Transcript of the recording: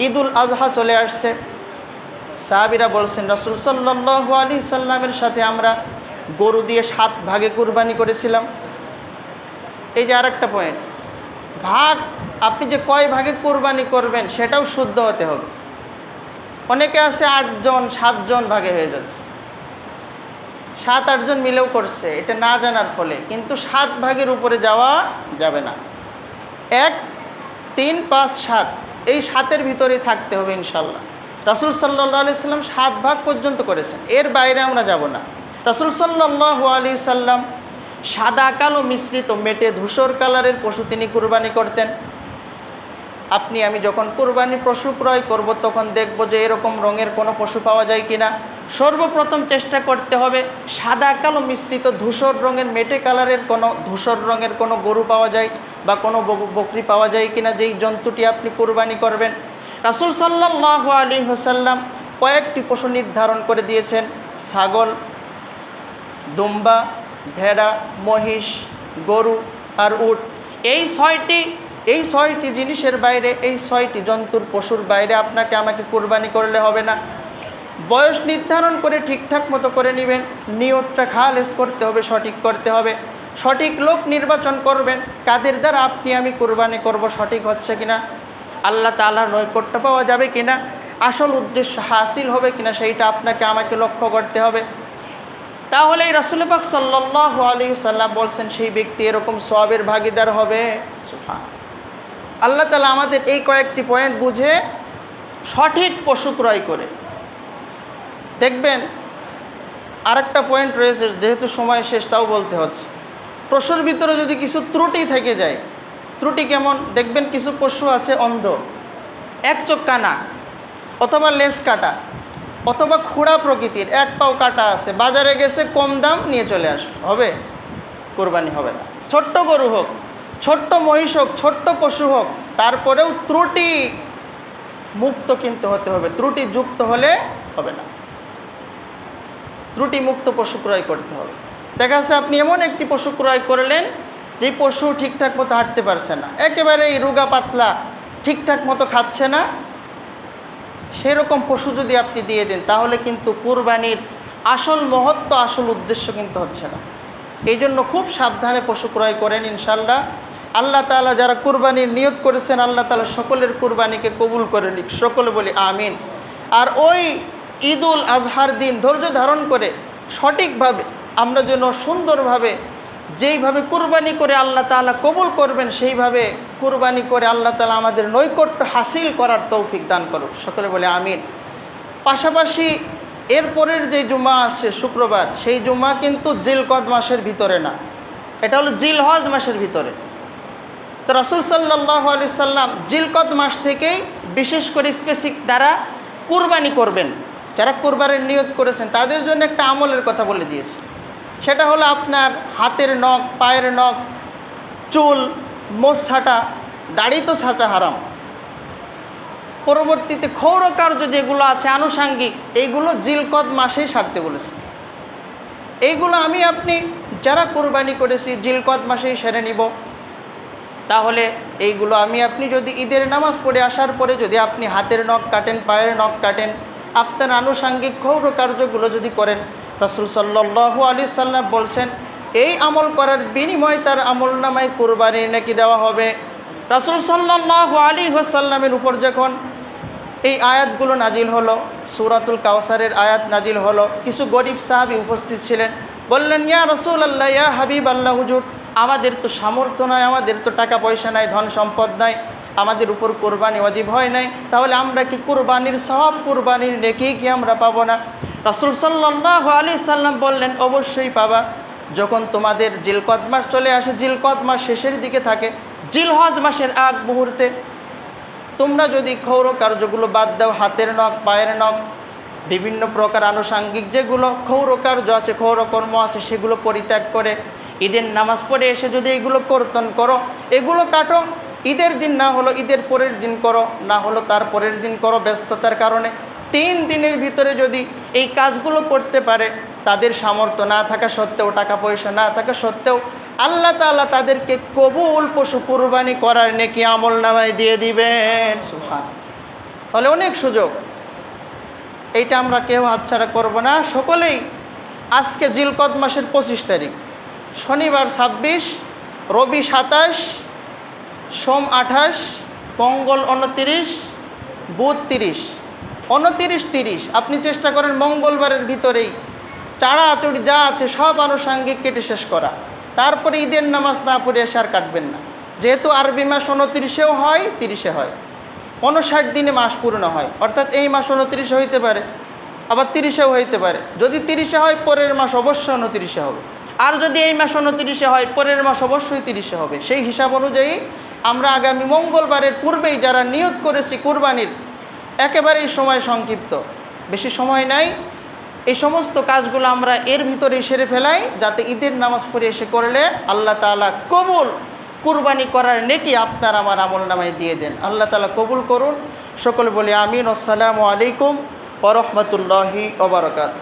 ঈদুল আজহা চলে আসছে। সাহাবিরা বলছেন, রসুল সাল্লাহ আলী সাল্লামের সাথে আমরা গরু দিয়ে সাত ভাগে কুরবানি করেছিলাম। এই যে আর একটা পয়েন্ট ভাগ, আপনি যে কয় ভাগে কোরবানি করবেন সেটাও শুদ্ধ হতে হবে। অনেকে আছে আটজন, সাতজন ভাগে হয়ে যাচ্ছে। সাত, আটজন মিলেও করছে, এটা না জানার ফলে। কিন্তু সাত ভাগের উপরে যাওয়া যাবে না। এক, তিন, পাঁচ, সাত। এই সাতের ভিতরে থাকতে হবে ইনশাল্লাহ রাসুল সাল্লাহ আলি সাল্লাম সাত ভাগ পর্যন্ত করেছেন। এর বাইরে আমরা যাব না। রাসুল সাল্লাহ আলি সাল্লাম সাদা কালো মিশ্রিত মেটে ধূসর কালারের পশু তিনি কুরবানি করতেন। আপনি, আমি যখন কুরবানি পশু ক্রয় করব, তখন দেখব যে এরকম রঙের কোনো পশু পাওয়া যায় কিনা। সর্বপ্রথম চেষ্টা করতে হবে সাদা কালো মিশ্রিত ধূসর রঙের, মেটে কালারের কোনো, ধূসর রঙের কোনো গরু পাওয়া যায় বা কোনো বক- বকরি পাওয়া যায় কিনা, যেই জন্তুটি আপনি কুরবানি করবেন। রাসুল সাল্লাহ আলী হোসাল্লাম কয়েকটি পশু নির্ধারণ করে দিয়েছেন। ছাগল, দুম্বা, ভেড়া, মহিষ, গরু আর উট। এই ছয়টি এই ছয়টি জিনিসের বাইরে, এই ছয়টি জন্তুর পশুর বাইরে আপনাকে আমাকে কোরবানি করলে হবে না। বয়স নির্ধারণ করে ঠিকঠাক মতো করে নেবেন, নিয়তটা খালেস করতে হবে, সঠিক করতে হবে। সঠিক লোক নির্বাচন করবেন, কাদের দ্বারা আপনি আমি কোরবানি করব, সঠিক হচ্ছে কিনা, আল্লাহ তালার নৈকট্য পাওয়া যাবে কিনা, আসল উদ্দেশ্য হাসিল হবে কিনা, সেইটা আপনাকে আমাকে লক্ষ্য করতে হবে। তাহলে রাসুল পাক সাল্লাহ আলী সাল্লাম বলছেন, সেই ব্যক্তি এরকম সবের ভাগিদার হবে। সুবহান। আল্লাহ তালা আমাদের এই কয়েকটি পয়েন্ট বুঝে সঠিক পশু ক্রয় করে। দেখবেন, আরেকটা পয়েন্ট রয়েছে, যেহেতু সময় শেষ, তাও বলতে হচ্ছে। পশুর ভিতরে যদি কিছু ত্রুটি থেকে যায়, ত্রুটি কেমন? দেখবেন কিছু পশু আছে অন্ধ। এক চোখ কানা, অথবা লেস কাটা, অথবা খোড়া প্রকৃতির, এক পাও কাটা আছে। বাজারে গেছে, কম দাম নিয়ে চলে আসবে। হবে? কোরবানি হবে না। ছোট্ট গরু হোক ছোট্ট মহিষ হোক, ছোট্ট পশু হোক, তারপরেও ত্রুটি মুক্ত কিন্তু হতে হবে। ত্রুটি যুক্ত হলে হবে না। ত্রুটি মুক্ত পশু ক্রয় করতে হবে। দেখা যাচ্ছে আপনি এমন একটি পশু ক্রয় করলেন, যে পশু ঠিকঠাক মতো হাঁটতে পারছে না। একেবারে এই রোগা পাতলা, ঠিকঠাক মতো খাচ্ছে না। সেরকম পশু যদি আপনি দিয়ে দেন, তাহলে কিন্তু কুরবানির আসল মহত্ব, আসল উদ্দেশ্য কিন্তু হচ্ছে না। এই জন্য খুব সাবধানে পশু ক্রয় করেন ইনশাল্লাহ আল্লাহ তালা যারা কুরবানির নিয়ত করেছেন, আল্লাহ তালা সকলের কুরবানিকে কবুল করে নিক। সকলে বলি আমিন। আর ওই ঈদুল আজহার দিন ধৈর্য ধারণ করে সঠিকভাবে, আমরা যেন সুন্দরভাবে যেইভাবে কুরবানি করে আল্লাহ তাআলা কবুল করবেন, সেইভাবে কুরবানি করে আল্লাহ তালা আমাদের নৈকট্য হাসিল করার তৌফিক দান করুক। সকলে বলে আমিন। পাশাপাশি এরপরের যে জুমা আসছে শুক্রবার, সেই জুমা কিন্তু জিলকদ মাসের ভিতরে না। এটা হলো জিলহজ মাসের ভিতরে। তো রসুল সাল্লাহ আলি সাল্লাম জিলকদ মাস থেকেই বিশেষ করে স্পেসিক দ্বারা কুরবানি করবেন। যারা কুরবানের নিয়োগ করেছেন, তাদের জন্য একটা আমলের কথা বলে দিয়েছে। সেটা হলো আপনার হাতের নখ, পায়ের নখ, চুল, মোষ ছাটা, দাড়ি তো ছাটা হারাম। পরবর্তীতে ক্ষৌর কার্য যেগুলো আছে আনুষাঙ্গিক এইগুলো জিলকদ মাসেই সারতে বলেছে। এইগুলো আমি আপনি যারা কোরবানি করেছি, জিলকদ মাসেই সেরে নিব। তাহলে এইগুলো আমি আপনি যদি ঈদের নামাজ পড়ে আসার পরে যদি আপনি হাতের নখ কাটেন, পায়ের নখ কাটেন, আপনার আনুষাঙ্গিক ক্ষৌর কার্যগুলো যদি করেন, রসুল সাল্লাহ আলি সাল্লাম বলছেন, এই আমল করার বিনিময়ে তার আমল নামায় কোরবানি নাকি দেওয়া হবে? রসুল সাল্লাহ আলী ওয়াসাল্লামের উপর যখন এই আয়াতগুলো নাজিল হলো, সুরাতুল কাউসারের আয়াত নাজিল হলো, কিছু গরিব সাহাবি উপস্থিত ছিলেন, বললেন, ইয়া রসুল আল্লাহ ইয়া হাবিব আল্লাহ হুজুর আমাদের তো সামর্থ্য নাই, আমাদের তো টাকা পয়সা নাই, ধন সম্পদ নাই, আমাদের উপর কোরবানি অজীব হয় নাই। তাহলে আমরা কি কোরবানির সব কোরবানির নেকি কি আমরা পাবো না? রাসুল সাল্লাহ আলি সাল্লাম বললেন, অবশ্যই পাবা। যখন তোমাদের জিলকদ মাস চলে আসে, জিলকদ মাস শেষের দিকে থাকে, জিলহজ মাসের আগ মুহূর্তে তোমরা যদি ক্ষৌর কার্যগুলো বাদ দাও, হাতের নখ, পায়ের নখ বিভিন্ন প্রকার আনুষাঙ্গিক যেগুলো ক্ষৌর কার্য আছে, ক্ষৌর কর্ম আছে, সেগুলো পরিত্যাগ করে ঈদের নামাজ পড়ে এসে যদি এগুলো কর্তন করো, এগুলো কাটো। ঈদের দিন না হলো ঈদের পরের দিন করো, না হলো তার পরের দিন করো ব্যস্ততার কারণে। তিন দিনের ভিতরে যদি এই কাজগুলো করতে পারে, তাদের সামর্থ্য না থাকা সত্ত্বেও, টাকা পয়সা না থাকা সত্ত্বেও আল্লাহ তাআলা তাদেরকে কবুল পশু কুরবানি করার নেকি আমল নামায় দিয়ে দিবেন। তাহলে অনেক সুযোগ। এইটা আমরা কেউ হাতছাড়া করব না। সকলেই আজকে জিলকদ মাসের পঁচিশ তারিখ। শনিবার ছাব্বিশ, রবি সাতাশ, সোম আঠাশ, মঙ্গল উনতিরিশ, বুধ তিরিশ। উনতিরিশ তিরিশ, আপনি চেষ্টা করেন মঙ্গলবারের ভিতরেই চাড়াচড়ি যা আছে সব আনুষাঙ্গিক কেটে শেষ করা। তারপরে ঈদের নামাজ না পড়ে এসে আর কাটবেন না। যেহেতু আরবি মাস উনতিরিশেও হয়, তিরিশে হয়। উনষাট দিনে মাস পূর্ণ হয়। অর্থাৎ এই মাস উনত্রিশে হইতে পারে, আবার তিরিশেও হইতে পারে। যদি তিরিশে হয়, পরের মাস অবশ্যই উনত্রিশে হবে। আর যদি এই মাস উনতিরিশে হয়, পরের মাস অবশ্যই তিরিশে হবে। সেই হিসাব অনুযায়ী আমরা আগামী মঙ্গলবারের পূর্বেই যারা নিয়োগ করেছি কুরবানির, একেবারেই সময় সংক্ষিপ্ত। বেশি সময় নাই। এই সমস্ত কাজগুলো আমরা এর ভিতরে সেরে ফেলাই, যাতে ঈদের নামাজ পড়ে এসে করলে আল্লাহ তাআলা কবুল কুরবানি করার নেকি আপনার আমার আমল নামায় দিয়ে দেন। আল্লাহ তালা কবুল করুন। সকলে বলি আমিন। আসসালামু আলাইকুম ওরহমতুল্লাহি ওবরাকাত